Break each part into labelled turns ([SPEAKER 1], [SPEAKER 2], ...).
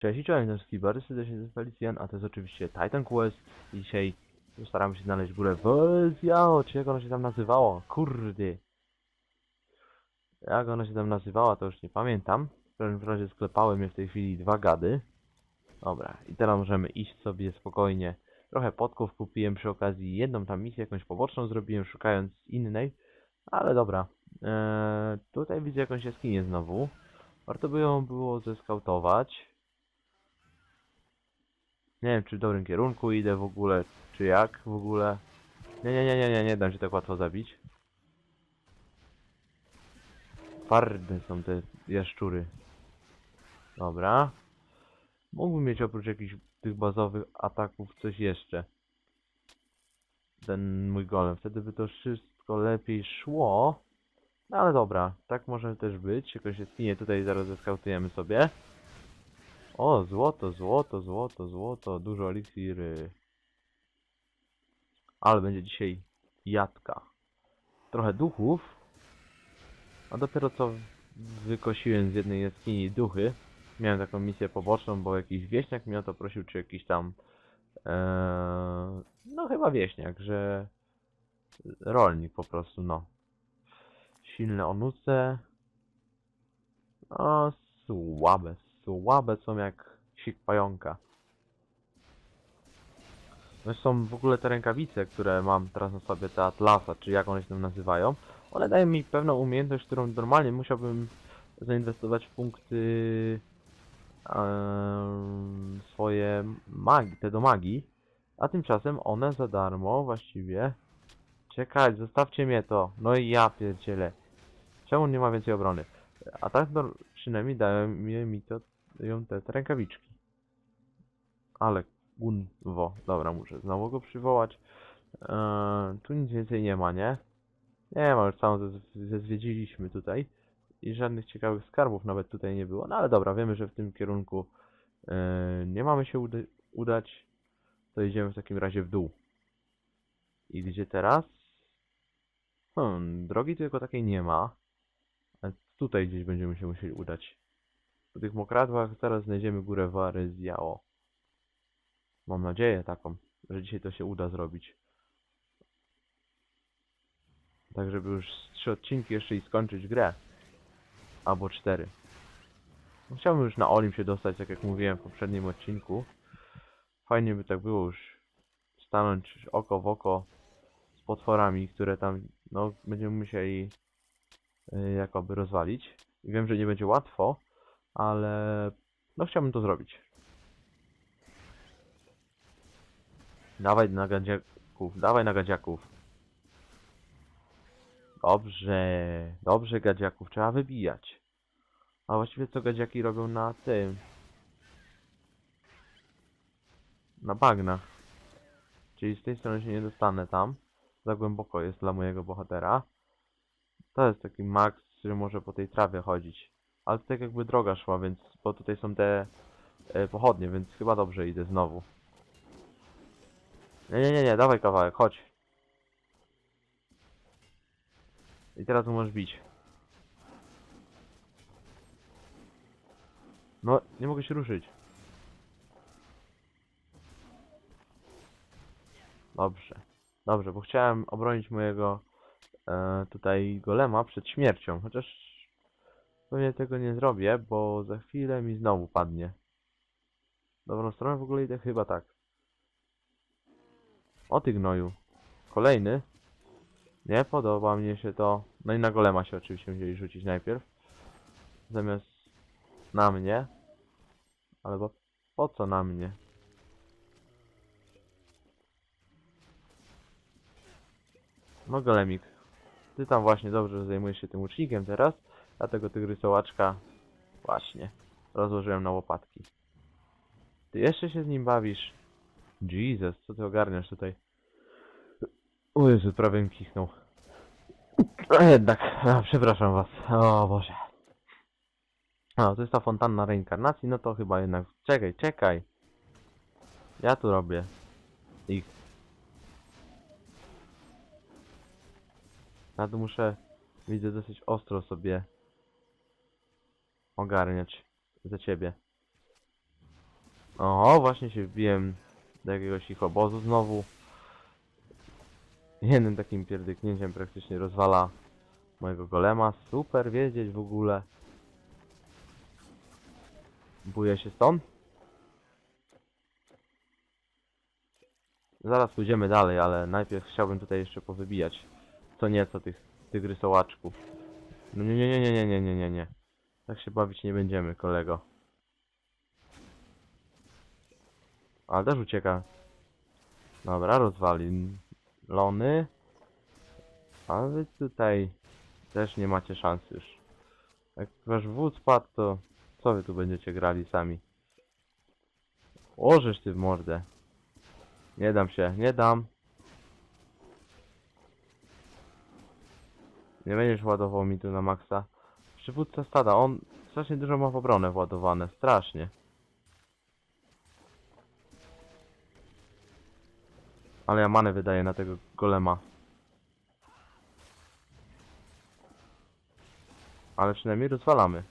[SPEAKER 1] Cześć i czołem, wszystkich bardzo serdecznie jest Felicjan, a to jest oczywiście Titan Quest. Dzisiaj staramy się znaleźć górę Welzjao, czy jak ono się tam nazywało? Kurde. Jak ono się tam nazywała, to już nie pamiętam. W każdym razie sklepały mnie w tej chwili dwa gady. Dobra, i teraz możemy iść sobie spokojnie. Trochę podków kupiłem przy okazji, jedną tam misję jakąś poboczną zrobiłem, szukając innej. Ale dobra. Eee, tutaj widzę jakąś jaskinię znowu. Warto by ją było zeskautować. Nie wiem, czy w dobrym kierunku idę w ogóle, czy jak w ogóle. Nie, nie, nie, nie, nie, nie dam się tak łatwo zabić. Twarde są te jaszczury. Dobra. Mógłbym mieć oprócz jakichś tych bazowych ataków coś jeszcze. Ten mój golem. Wtedy by to wszystko lepiej szło. No ale dobra, tak może też być. Jakoś jaskinię tutaj zaraz zeskautujemy sobie. O, złoto, złoto, złoto, złoto, dużo eliksiry. Ale będzie dzisiaj jadka. Trochę duchów. A dopiero co wykosiłem z jednej jaskini duchy. Miałem taką misję poboczną, bo jakiś wieśniak mnie o to prosił, czy jakiś tam... Eee, no chyba wieśniak, że... Rolnik po prostu, no. Silne onuce. O, słabe, słabe są jak sik pająka. Zresztą w ogóle te rękawice, które mam teraz na sobie, te Atlasa, czy jak one się tam nazywają, one dają mi pewną umiejętność, którą normalnie musiałbym zainwestować w punkty swoje magii, te do magii, a tymczasem one za darmo właściwie... Czekać, zostawcie mnie to. No i ja pierdzielę. Czemu nie ma więcej obrony? A tak no, przynajmniej dają mi to ją te, te rękawiczki. Ale gunwo. Dobra, muszę znowu go przywołać. Eee, tu nic więcej nie ma, nie? Nie ma, już całą zezwiedziliśmy tutaj. I żadnych ciekawych skarbów nawet tutaj nie było. No ale dobra, wiemy, że w tym kierunku eee, nie mamy się uda udać. To idziemy w takim razie w dół. I gdzie teraz? Hmm, drogi tylko takiej nie ma. Tutaj gdzieś będziemy się musieli udać. Po tych mokradłach zaraz znajdziemy górę Wary z. Mam nadzieję taką, że dzisiaj to się uda zrobić. Tak, żeby już trzy odcinki jeszcze i skończyć grę. Albo cztery. No, Chciałbym już na Olim się dostać, tak jak mówiłem w poprzednim odcinku. Fajnie by tak było już stanąć oko w oko z potworami, które tam, no, będziemy musieli y, jakoby rozwalić. I wiem, że nie będzie łatwo, ale no chciałbym to zrobić. Dawaj na gadziaków, dawaj na gadziaków. Dobrze, dobrze gadziaków, trzeba wybijać. A właściwie co gadziaki robią na tym? Na bagnach. Czyli z tej strony się nie dostanę tam. Za głęboko jest dla mojego bohatera. To jest taki max, który może po tej trawie chodzić. Ale tutaj jakby droga szła, więc... Bo tutaj są te e, pochodnie, więc chyba dobrze idę znowu. Nie, nie, nie, nie, dawaj kawałek, chodź. I teraz mu możesz bić. No, nie mogę się ruszyć. Dobrze. Dobrze, bo chciałem obronić mojego e, tutaj golema przed śmiercią, chociaż pewnie tego nie zrobię, bo za chwilę mi znowu padnie. Dobrą stronę w ogóle idę chyba tak. O ty gnoju. Kolejny. Nie podoba mnie się to. No i na golema się oczywiście musieli rzucić najpierw. Zamiast na mnie. Ale bo po co na mnie? No golemik. Ty tam właśnie dobrze zajmujesz się tym łucznikiem teraz. Dlatego tygrysołaczka właśnie rozłożyłem na łopatki. Ty jeszcze się z nim bawisz? Jesus, co ty ogarniasz tutaj? O Jezu, prawie mi kichnął. A jednak, a, przepraszam was. O Boże. A, to jest ta fontanna reinkarnacji, no to chyba jednak... Czekaj, czekaj. Ja tu robię. Ich. Ja tu muszę, widzę, dosyć ostro sobie ogarniać za ciebie. Oho, właśnie się wbiłem do jakiegoś ich obozu znowu. Jednym takim pierdyknięciem praktycznie rozwala mojego golema. Super wiedzieć w ogóle. Buję się stąd. Zaraz pójdziemy dalej, ale najpierw chciałbym tutaj jeszcze powybijać co nieco tych tygrysołaczków. No nie, nie, nie, nie, nie, nie, nie, nie. Tak się bawić nie będziemy, kolego. Ale też ucieka. Dobra, rozwali lony. A wy tutaj też nie macie szans już. Jak wasz wódz spadł, to co wy tu będziecie grali sami? Łożysz ty w mordę. Nie dam się, nie dam. Nie będziesz ładował mi tu na maksa. Przywódca stada, on strasznie dużo ma w obronę władowane, strasznie. Ale ja manę wydaję na tego golema. Ale przynajmniej rozwalamy.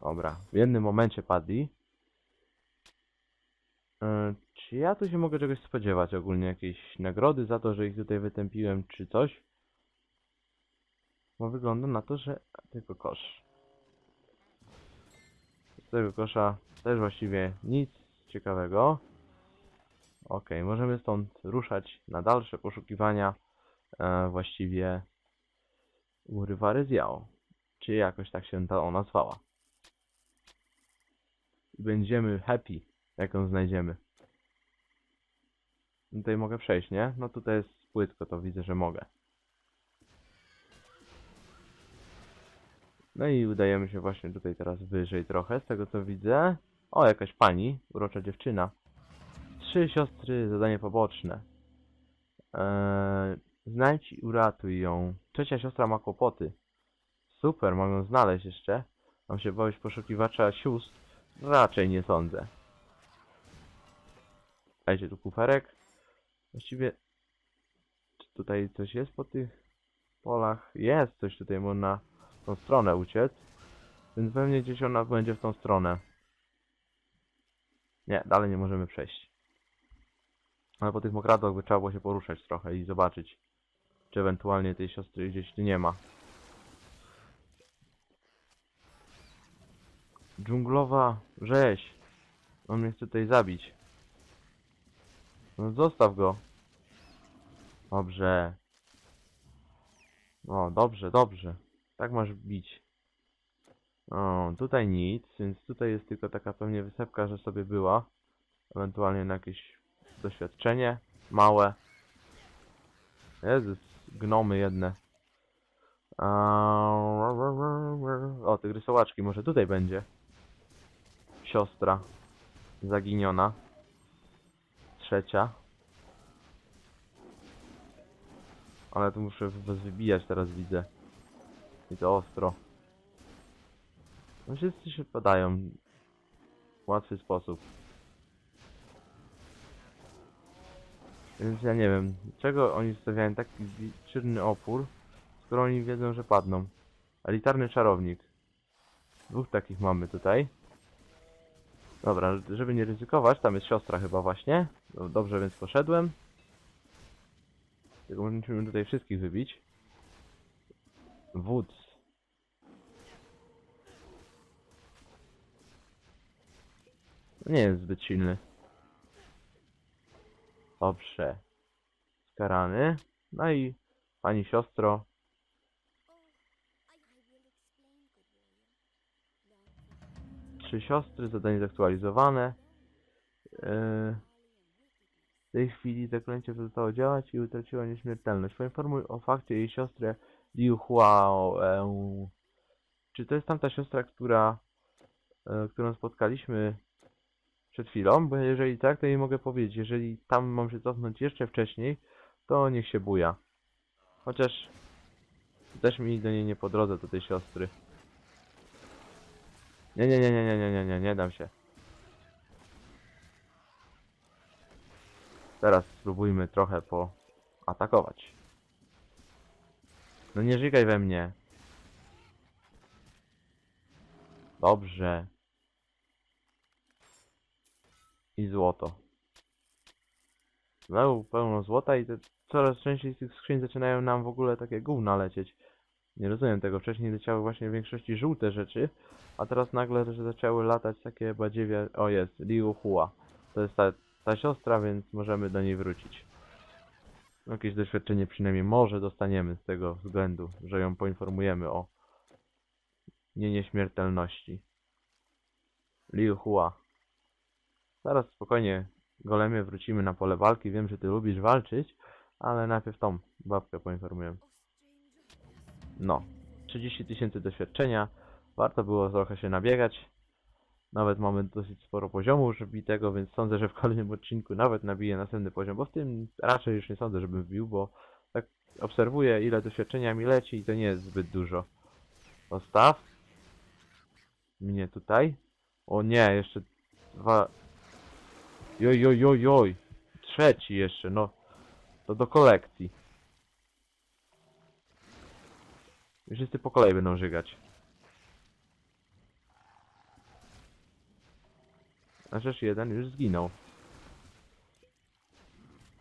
[SPEAKER 1] Dobra, w jednym momencie padli. Yy, czy ja tu się mogę czegoś spodziewać ogólnie? Jakiejś nagrody za to, że ich tutaj wytępiłem, czy coś? Bo wygląda na to, że tylko kosz. Z tego kosza też właściwie nic ciekawego. Ok, możemy stąd ruszać na dalsze poszukiwania e, właściwie Urywary zjał. Czy jakoś tak się ta ona nazwała. I będziemy happy, jak ją znajdziemy. Tutaj mogę przejść, nie? No tutaj jest płytko, to widzę, że mogę. No i udajemy się właśnie tutaj teraz wyżej trochę, z tego co widzę. O, jakaś pani, urocza dziewczyna. Trzy siostry, zadanie poboczne. Eee, znajdź i uratuj ją. Trzecia siostra ma kłopoty. Super, mogę ją znaleźć jeszcze. Mam się bać poszukiwacza sióstr? Raczej nie sądzę. Dajcie tu kuferek. Właściwie... Czy tutaj coś jest po tych polach? Jest coś tutaj, można w tą stronę uciec. Więc pewnie gdzieś ona będzie w tą stronę. Nie, dalej nie możemy przejść. Ale po tych mokradłach by trzeba było się poruszać trochę i zobaczyć, czy ewentualnie tej siostry gdzieś tu nie ma. Dżunglowa rzeź. On mnie chce tutaj zabić. No zostaw go. Dobrze. O, dobrze, dobrze. Tak masz bić. O, tutaj nic, więc tutaj jest tylko taka pewnie wysepka, że sobie była. Ewentualnie na jakieś doświadczenie małe. Jezus, gnomy jedne. O, tygrysołaczki, może tutaj będzie. Siostra. Zaginiona. Trzecia. Ale tu muszę was wybijać teraz widzę. I to ostro. No wszyscy się podają. W łatwy sposób. Więc ja nie wiem, czego oni stawiają taki liczny opór, skoro oni wiedzą, że padną. Elitarny czarownik. Dwóch takich mamy tutaj. Dobra, żeby nie ryzykować, tam jest siostra chyba właśnie. Dobrze, więc poszedłem. Tylko musimy tutaj wszystkich wybić. Wódz. Nie jest zbyt silny. Dobrze. Skarany. No i pani siostro. Trzy siostry, zadanie zaktualizowane. Yy, w tej chwili zaklęcie przestało działać i utraciło nieśmiertelność. Poinformuj o fakcie jej siostrę Liu Huao. Eee, czy to jest tamta siostra, która, e, którą spotkaliśmy przed chwilą? Bo jeżeli tak, to jej mogę powiedzieć. Jeżeli tam mam się cofnąć jeszcze wcześniej, to niech się buja. Chociaż też mi do niej nie po drodze, do tej siostry. Nie, nie, nie, nie, nie, nie, nie, nie, nie dam się. Teraz spróbujmy trochę poatakować. No nie żygaj we mnie. Dobrze. i złoto. Znowu pełno złota i te coraz częściej z tych skrzyń zaczynają nam w ogóle takie gówna lecieć. Nie rozumiem tego. Wcześniej leciały właśnie w większości żółte rzeczy, a teraz nagle że zaczęły latać takie badziewie... O jest, Liu Hua. To jest ta, ta siostra, więc możemy do niej wrócić. Jakieś doświadczenie przynajmniej może dostaniemy z tego względu, że ją poinformujemy o nie nieśmiertelności. Liu Hua. Zaraz spokojnie, golemie, wrócimy na pole walki. Wiem, że ty lubisz walczyć, ale najpierw tą babkę poinformuję. No, 30 tysięcy doświadczenia. Warto było trochę się nabiegać. Nawet mamy dosyć sporo poziomu już wbitego, więc sądzę, że w kolejnym odcinku nawet nabiję następny poziom, bo w tym raczej już nie sądzę, żebym wbił, bo tak obserwuję ile doświadczenia mi leci i to nie jest zbyt dużo. Postaw. Mnie tutaj. O nie, jeszcze dwa... Joj, joj, joj, joj. Trzeci jeszcze, no. To do kolekcji. Wszyscy po kolei będą żygać. A rzecz jeden już zginął.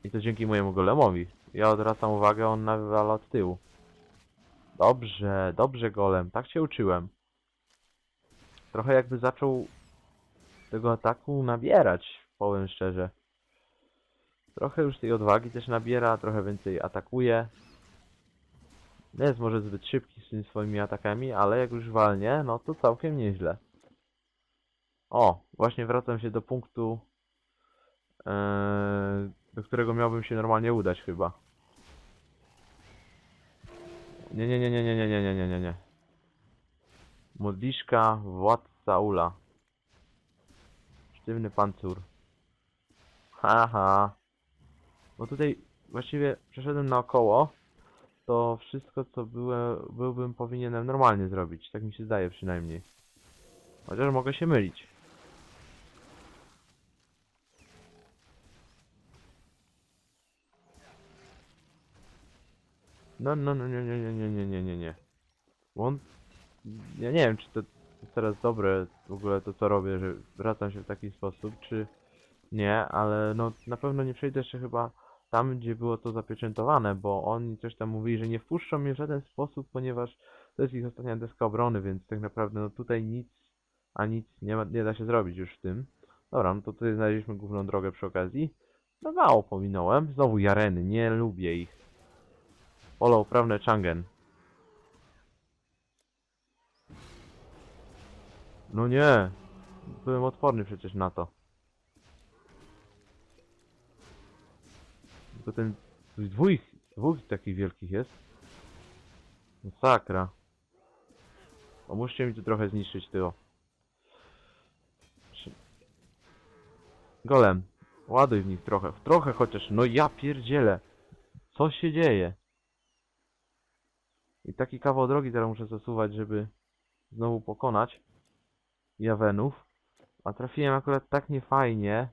[SPEAKER 1] I to dzięki mojemu golemowi. Ja odwracam uwagę, on nawala od tyłu. Dobrze, dobrze golem, tak się uczyłem. Trochę jakby zaczął tego ataku nabierać, powiem szczerze. Trochę już tej odwagi też nabiera, trochę więcej atakuje. Nie jest może zbyt szybki z tymi swoimi atakami, ale jak już walnie, no to całkiem nieźle. O, właśnie wracam się do punktu, e, do którego miałbym się normalnie udać chyba. Nie, nie, nie, nie, nie, nie, nie, nie, nie, nie, nie. Modliszka władca Ula. Sztywny pancur. Haha. Bo tutaj właściwie przeszedłem naokoło. To wszystko co byłem, byłbym powinienem normalnie zrobić. Tak mi się zdaje przynajmniej. Chociaż mogę się mylić. No, no, no, nie, nie, nie, nie, nie, nie, nie, nie. On... Ja nie wiem, czy to jest teraz dobre w ogóle to, co robię, że wracam się w taki sposób, czy nie, ale no na pewno nie przejdę jeszcze chyba tam, gdzie było to zapieczętowane, bo oni coś tam mówili, że nie wpuszczą mnie w żaden sposób, ponieważ to jest ich ostatnia deska obrony, więc tak naprawdę no tutaj nic, a nic nie, ma, nie da się zrobić już w tym. Dobra, no to tutaj znaleźliśmy główną drogę przy okazji. No mało pominąłem. Znowu Jareny, nie lubię ich. Pole uprawne Changen. No nie. Byłem odporny przecież na to. Tylko ten... Dwóch, dwóch takich wielkich jest. Masakra. Pomóżcie mi tu trochę zniszczyć tyło. Golem. Ładuj w nich trochę. Trochę chociaż. No ja pierdzielę. Co się dzieje? I taki kawał drogi teraz muszę zasuwać, żeby znowu pokonać Jawenów. A trafiłem akurat tak niefajnie.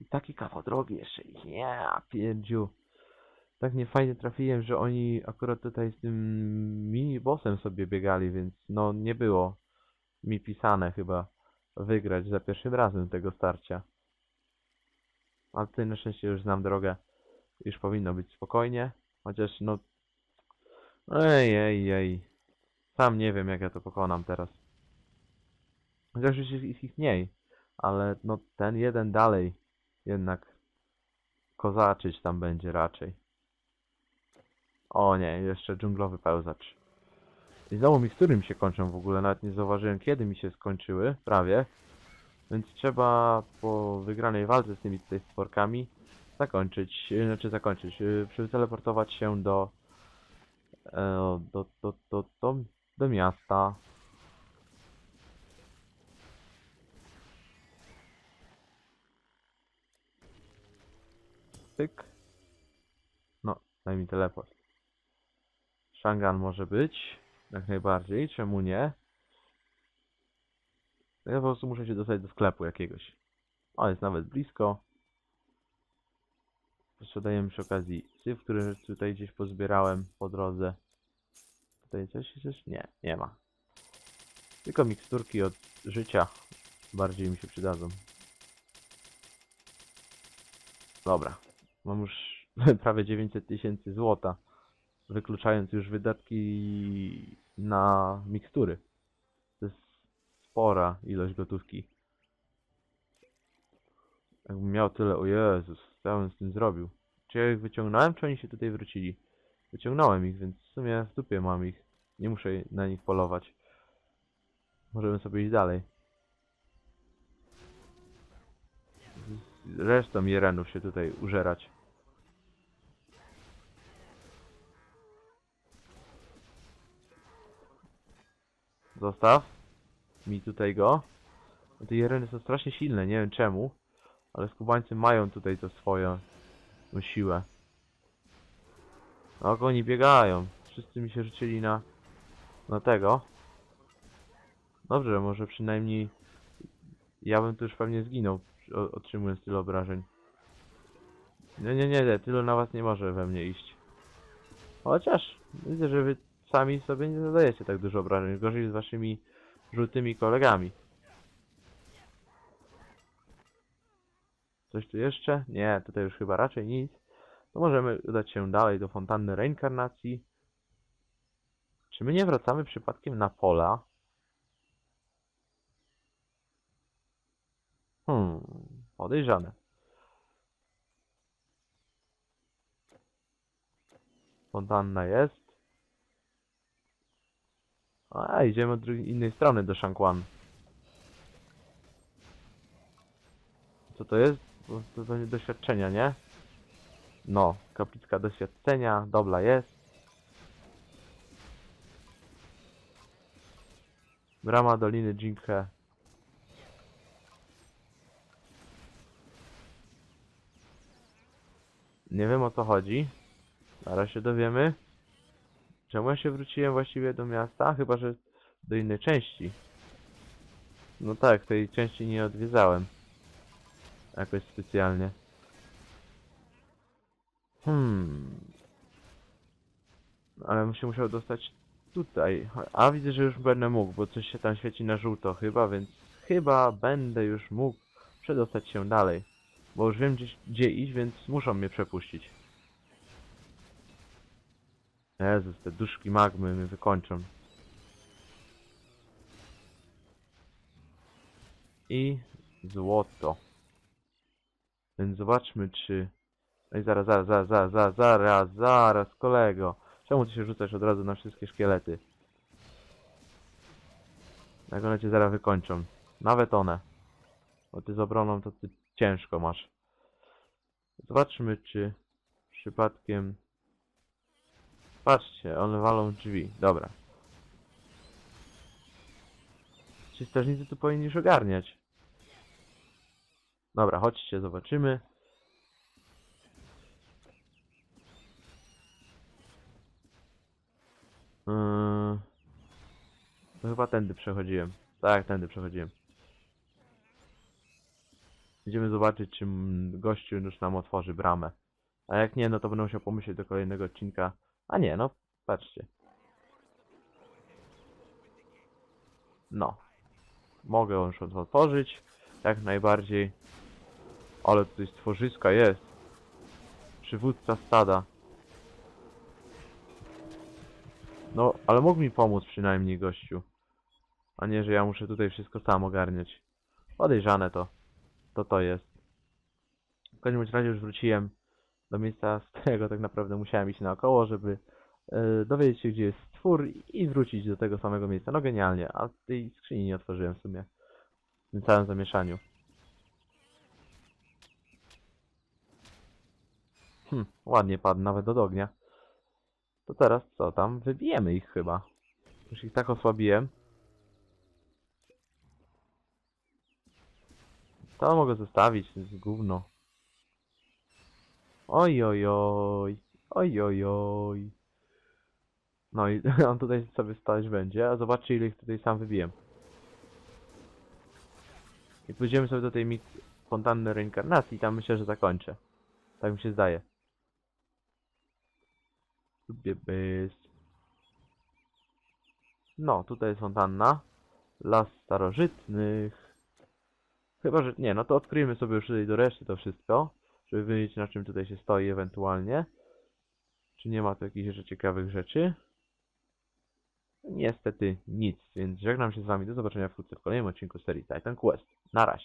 [SPEAKER 1] I taki kawał drogi jeszcze. Ja pierdziu. Tak niefajnie trafiłem, że oni akurat tutaj z tym mini bossem sobie biegali, więc no nie było mi pisane chyba wygrać za pierwszym razem tego starcia. Ale tutaj na szczęście już znam drogę. Już powinno być spokojnie. Chociaż no Ej, ej, ej. Sam nie wiem, jak ja to pokonam teraz. Chociaż już jest ich mniej. Ale no ten jeden dalej jednak kozaczyć tam będzie raczej. O nie, jeszcze dżunglowy pełzacz. I znowu mikstury mi się kończą w ogóle, nawet nie zauważyłem kiedy mi się skończyły, prawie. Więc trzeba po wygranej walce z tymi tutaj stworkami zakończyć, znaczy zakończyć, yy, przeteleportować się do do, do, do, do, do miasta. Tyk. No, daj mi teleport. Shangan może być. Jak najbardziej. Czemu nie? Ja po prostu muszę się dostać do sklepu jakiegoś. O, jest nawet blisko. Sprzedajemy przy okazji syf, który tutaj gdzieś pozbierałem po drodze. Tutaj coś jest? Nie, nie ma. Tylko miksturki od życia bardziej mi się przydadzą. Dobra. Mam już prawie 900 tysięcy złota. Wykluczając już wydatki na mikstury. To jest spora ilość gotówki. Jakbym miał tyle, o Jezus, co ja bym z tym zrobił? Czy ja ich wyciągnąłem, czy oni się tutaj wrócili? Wyciągnąłem ich, więc w sumie w dupie mam ich. Nie muszę na nich polować. Możemy sobie iść dalej. Z resztą jerenów się tutaj użerać. Zostaw mi tutaj go. Te jereny są strasznie silne, nie wiem czemu. Ale skubańcy mają tutaj to swoje tą siłę. No, jak oni biegają. Wszyscy mi się rzucili na, na tego. Dobrze, może przynajmniej ja bym tu już pewnie zginął, otrzymując tyle obrażeń. Nie, nie, nie, nie, tylu na was nie może we mnie iść. Chociaż, widzę, że wy sami sobie nie zadajecie tak dużo obrażeń. Gorzej z waszymi żółtymi kolegami. Coś tu jeszcze? Nie, tutaj już chyba raczej nic. To możemy udać się dalej do fontanny reinkarnacji. Czy my nie wracamy przypadkiem na pola? Hmm, podejrzane. Fontanna jest. A, idziemy od innej strony do Shangquan. Co to jest? To będzie doświadczenia, nie? No, kapliczka doświadczenia, dobra jest. Brama Doliny Jinkhe. Nie wiem o co chodzi. Zaraz się dowiemy. Czemu ja się wróciłem właściwie do miasta? Chyba, że do innej części. No tak, tej części nie odwiedzałem. Jakoś specjalnie. Hmm. Ale bym się musiał dostać tutaj. A widzę, że już będę mógł, bo coś się tam świeci na żółto chyba, więc chyba będę już mógł przedostać się dalej. Bo już wiem gdzie, gdzie iść, więc muszą mnie przepuścić. Jezus, te duszki magmy mnie wykończą. I złoto. Więc zobaczmy, czy... Ej, zaraz, zaraz, zaraz, zaraz, zaraz, zaraz, zaraz, kolego. Czemu ty się rzucasz od razu na wszystkie szkielety? Jak one cię zaraz wykończą. Nawet one. Bo ty z obroną to ty ciężko masz. Zobaczmy, czy przypadkiem... Patrzcie, one walą drzwi. Dobra. Ci strażnicy tu powinni już ogarniać. Dobra, chodźcie, zobaczymy. Yy... To chyba tędy przechodziłem. Tak, tędy przechodziłem. Idziemy zobaczyć, czy gościu już nam otworzy bramę. A jak nie, no to będę musiał pomyśleć do kolejnego odcinka. A nie, no, patrzcie. No. Mogę już otworzyć. Jak najbardziej. Ale tutaj stworzyska jest. Przywódca stada. No, ale mógł mi pomóc przynajmniej gościu. A nie, że ja muszę tutaj wszystko sam ogarniać. Podejrzane to. To to jest. W każdym razie już wróciłem do miejsca, z którego tak naprawdę musiałem iść naokoło, żeby e, dowiedzieć się, gdzie jest stwór i wrócić do tego samego miejsca. No genialnie, a tej skrzyni nie otworzyłem w sumie. W tym całym zamieszaniu. Hm, ładnie padł nawet od ognia. To teraz co tam? Wybijemy ich chyba. Już ich tak osłabiłem. To mogę zostawić, to jest gówno. Oj, oj, oj. Oj, oj, oj. No i on tutaj sobie stać będzie, a zobaczcie ile ich tutaj sam wybiłem. I pójdziemy sobie do tej fontanny reinkarnacji, tam myślę, że zakończę. Tak mi się zdaje. Lubię bys. No, tutaj jest fontanna. Las starożytnych. Chyba, że nie, no to odkryjmy sobie już tutaj do reszty to wszystko. żeby wiedzieć na czym tutaj się stoi ewentualnie. Czy nie ma tu jakichś jeszcze ciekawych rzeczy? Niestety nic, więc żegnam się z wami. Do zobaczenia wkrótce w kolejnym odcinku serii Titan Quest. Na razie.